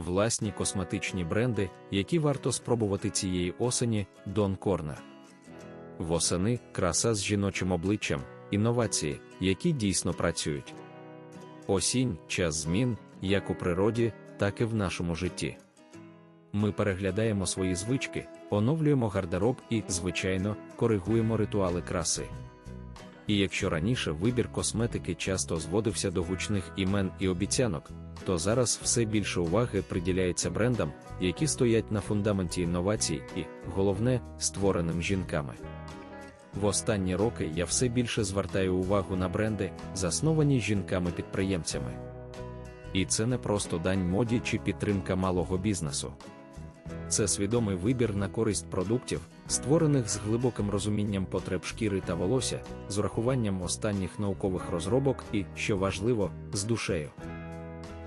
власні косметичні бренди, які варто спробувати цієї осені Дон Корнер. Восени краса з жіночим обличчям, інновації, які дійсно працюють. Осінь час змін, як у природі, так і в нашому житті. Ми переглядаємо свої звички, оновлюємо гардероб і, звичайно, коригуємо ритуали краси. І якщо раніше вибір косметики часто зводився до гучних імен і обіцянок, то зараз все більше уваги приділяється брендам, які стоять на фундаменті інновацій і, головне, створеним жінками. В останні роки я все більше звертаю увагу на бренди, засновані жінками-підприємцями. І це не просто дань моді чи підтримка малого бізнесу. Це свідомий вибір на користь продуктів, створених з глибоким розумінням потреб шкіри та волосся, з урахуванням останніх наукових розробок і, що важливо, з душею.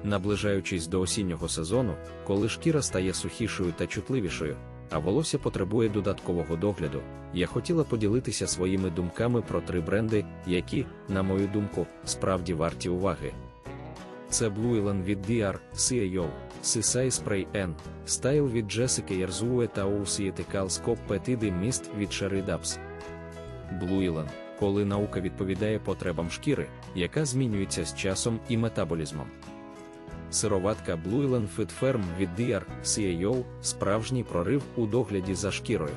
Наближаючись до осіннього сезону, коли шкіра стає сухішою та чутливішою, а волосся потребує додаткового догляду, я хотіла поділитися своїми думками про три бренди, які, на мою думку, справді варті уваги. Це Blue Elan від DR, CAO, Sisai Spray N, Style від Jessica Yerzue та Ousietikal Scope Petide Mist від Sherry Dubs. Blue Elan, коли наука відповідає потребам шкіри, яка змінюється з часом і метаболізмом. Сироватка Blue Elan Fit Firm від DR, CAO – справжній прорив у догляді за шкірою.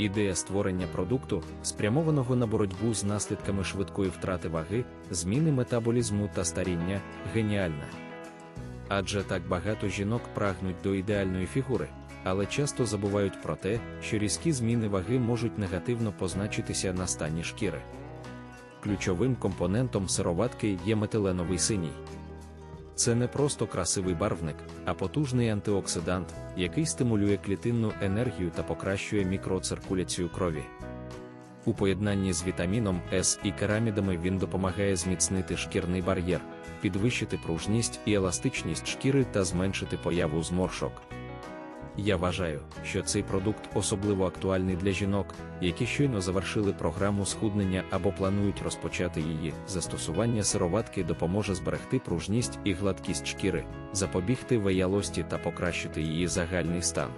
Ідея створення продукту, спрямованого на боротьбу з наслідками швидкої втрати ваги, зміни метаболізму та старіння, геніальна. Адже так багато жінок прагнуть до ідеальної фігури, але часто забувають про те, що різкі зміни ваги можуть негативно позначитися на стані шкіри. Ключовим компонентом сироватки є метиленовий синій. Це не просто красивий барвник, а потужний антиоксидант, який стимулює клітинну енергію та покращує мікроциркуляцію крові. У поєднанні з вітаміном С і керамідами він допомагає зміцнити шкірний бар'єр, підвищити пружність і еластичність шкіри та зменшити появу зморшок. Я вважаю, що цей продукт особливо актуальний для жінок, які щойно завершили програму схуднення або планують розпочати її. Застосування сироватки допоможе зберегти пружність і гладкість шкіри, запобігти виялості та покращити її загальний стан.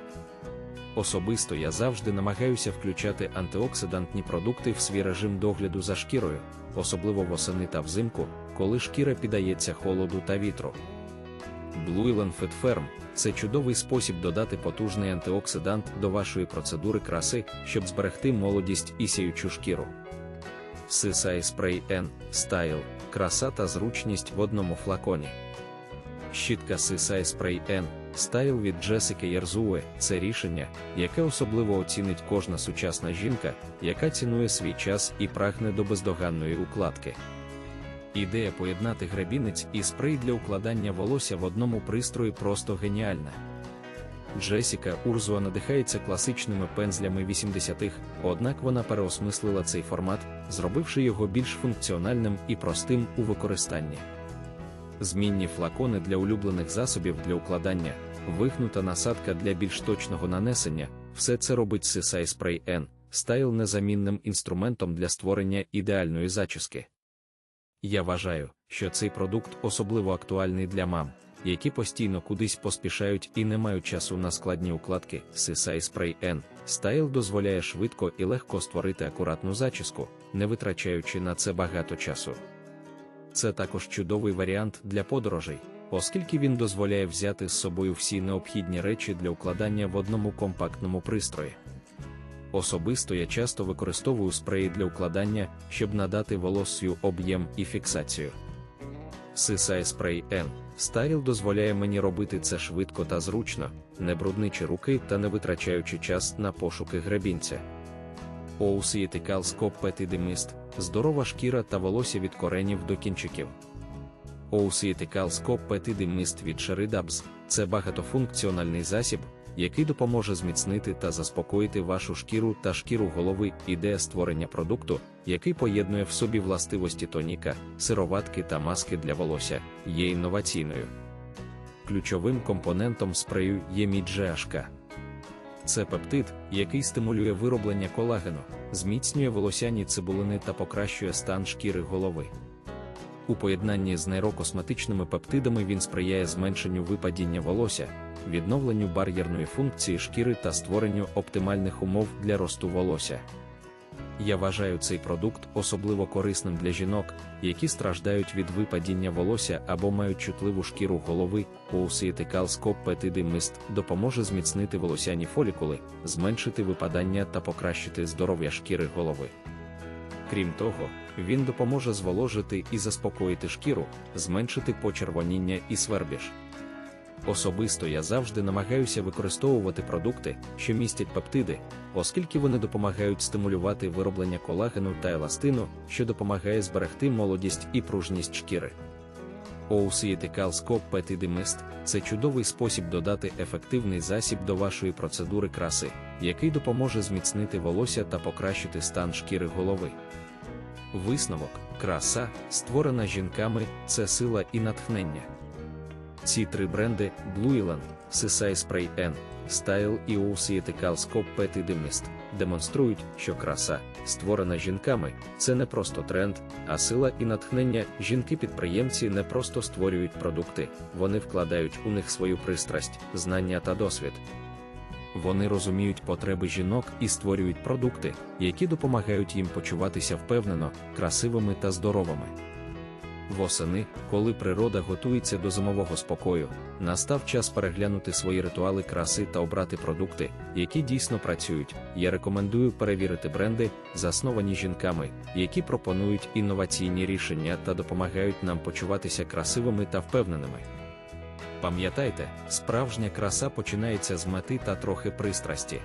Особисто я завжди намагаюся включати антиоксидантні продукти в свій режим догляду за шкірою, особливо восени та взимку, коли шкіра піддається холоду та вітру. Blue Elan Fit Firm – це чудовий спосіб додати потужний антиоксидант до вашої процедури краси, щоб зберегти молодість і сіючу шкіру. Sisai Spray N Style – краса та зручність в одному флаконі. Щітка Sisai Spray N Style від Jessica Yerzue – це рішення, яке особливо оцінить кожна сучасна жінка, яка цінує свій час і прагне до бездоганної укладки. Ідея поєднати гребінець і спрей для укладання волосся в одному пристрої просто геніальна. Джесіка Урзуа надихається класичними пензлями 80-х, однак вона переосмислила цей формат, зробивши його більш функціональним і простим у використанні. Змінні флакони для улюблених засобів для укладання, вихнута насадка для більш точного нанесення, все це робить Sisai Spray N, стайл незамінним інструментом для створення ідеальної зачіски. Я вважаю, що цей продукт особливо актуальний для мам, які постійно кудись поспішають і не мають часу на складні укладки. Sisai Spray N Style дозволяє швидко і легко створити акуратну зачіску, не витрачаючи на це багато часу. Це також чудовий варіант для подорожей, оскільки він дозволяє взяти з собою всі необхідні речі для укладання в одному компактному пристрої. Особисто я часто використовую спреї для укладання, щоб надати волоссю об'єм і фіксацію. Sisai Spray N Style дозволяє мені робити це швидко та зручно, не брудничи руки та не витрачаючи час на пошуки гребінця. Scope Petite Mist – здорова шкіра та волосся від коренів до кінчиків. Scope Petite Mist від Dubs – це багатофункціональний засіб, який допоможе зміцнити та заспокоїти вашу шкіру та шкіру голови. Ідея створення продукту, який поєднує в собі властивості тоніка, сироватки та маски для волосся, є інноваційною. Ключовим компонентом спрею є GHK. Це пептид, який стимулює вироблення колагену, зміцнює волосяні цибулини та покращує стан шкіри голови. У поєднанні з нейрокосметичними пептидами він сприяє зменшенню випадіння волосся, відновленню бар'єрної функції шкіри та створенню оптимальних умов для росту волосся. Я вважаю цей продукт особливо корисним для жінок, які страждають від випадіння волосся або мають чутливу шкіру голови. Скоп Петиди Мист допоможе зміцнити волосяні фолікули, зменшити випадання та покращити здоров'я шкіри голови. Крім того, він допоможе зволожити і заспокоїти шкіру, зменшити почервоніння і свербіж. Особисто я завжди намагаюся використовувати продукти, що містять пептиди, оскільки вони допомагають стимулювати вироблення колагену та еластину, що допомагає зберегти молодість і пружність шкіри. Peptide Mist – це чудовий спосіб додати ефективний засіб до вашої процедури краси, який допоможе зміцнити волосся та покращити стан шкіри голови. Висновок, краса, створена жінками, це сила і натхнення. Ці три бренди Blue Sisai Spray N, Style і Ousietikal Scop Peptide Mist демонструють, що краса, створена жінками, це не просто тренд, а сила і натхнення. Жінки-підприємці не просто створюють продукти, вони вкладають у них свою пристрасть, знання та досвід. Вони розуміють потреби жінок і створюють продукти, які допомагають їм почуватися впевнено, красивими та здоровими. Восени, коли природа готується до зимового спокою, настав час переглянути свої ритуали краси та обрати продукти, які дійсно працюють. Я рекомендую перевірити бренди, засновані жінками, які пропонують інноваційні рішення та допомагають нам почуватися красивими та впевненими. Пам'ятайте, справжня краса починається з мети та трохи пристрасті.